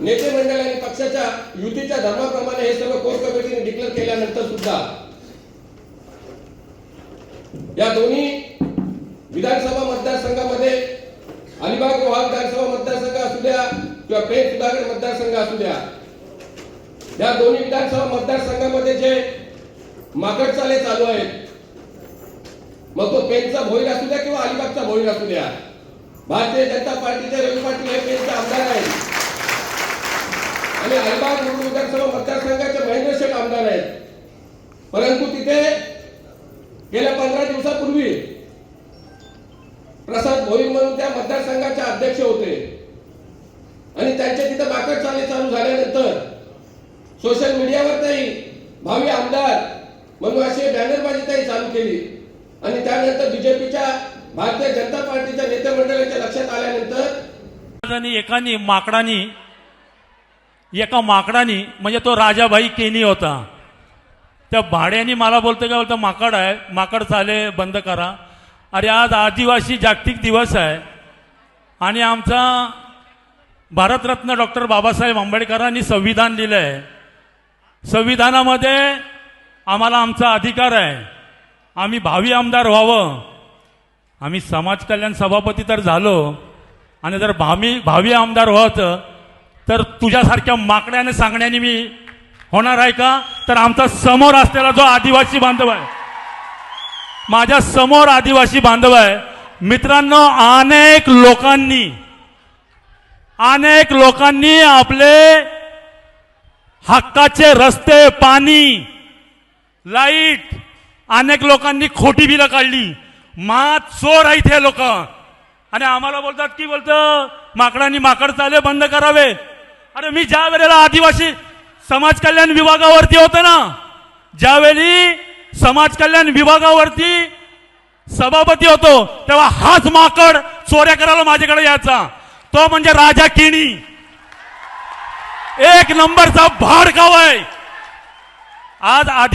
नेते मंडळ आणि पक्षाच्या युतीच्या धर्माप्रमाणे हे सर्व कोर कमिटीने डिक्लेअर केल्यानंतर सुद्धा या दोन्ही विधानसभा मतदारसंघामध्ये अलिबाग रोहा विधानसभा मतदारसंघ असू द्या किंवा पेठ सुधागड मतदारसंघ असू द्या या दोन्ही विधानसभा मतदारसंघामध्ये जे माकड चाले चालू आहेत मग तो पेनचा भोईर असू द्या किंवा अलिबागचा भोईर असू द्या. भारतीय जनता पार्टीचे रवी पाटील हे पेनचे आमदार आहेत. आणि अलिबाग मुरुड विधानसभा मतदारसंघाचे महेंद्र शेठ आमदार आहेत. परंतु तिथे गेल्या पंधरा दिवसापूर्वी प्रसाद भोईर म्हणून त्या मतदारसंघाचे अध्यक्ष होते. आणि त्यांच्या तिथे बाकड चाले चालू झाल्यानंतर सोशल मीडियावर त्यांनी भावी आमदार म्हणून अशी बॅनरबाजी त्यांनी चालू केली. आणि त्यानंतर बीजेपीच्या भारतीय जनता पार्टीच्या नेते मंडळाच्या लक्षात आल्यानंतर एकानी माकडानी एका माकडानी म्हणजे तो राजाभाई केनी होता. त्या भाड्यानी मला बोलतो का बोलतो माकड आहे माकड चाले बंद करा. अरे आज आदिवासी जागतिक दिवस आहे. आणि आमचा भारतरत्न डॉक्टर बाबासाहेब आंबेडकरांनी संविधान दिलं आहे संविधानामध्ये आम्हाला आमचा अधिकार आहे. आम्ही भावी आमदार व्हावं. आम्ही समाज कल्याण सभापती तर झालो. आणि जर भावी भावी आमदार व्हायचं तर तुझ्यासारख्या माकड्याने सांगण्याने मी होणार आहे का? तर आमचा समोर असलेला जो आदिवासी बांधव आहे माझ्यासमोर आदिवासी बांधव आहे मित्रांनो अनेक लोकांनी अनेक लोकांनी आपले हक्काचे रस्ते पाणी लाइट अनेक लोकांनी खोटी बिलं काढली. मात चोर आहेत हे लोक. आणि आम्हाला बोलतात की बोलतं माकडांनी माकड चाले बंद करावे. अरे मी ज्या वेळेला आदिवासी समाज कल्याण विभागावरती होतो ना ज्यावेळी समाज कल्याण विभागावरती सभापती होतो तेव्हा हाच माकड चोऱ्या करायला माझ्याकडे यायचा. तो म्हणजे राजा किणी. एक नंबरचा भाडकाव आहे. आज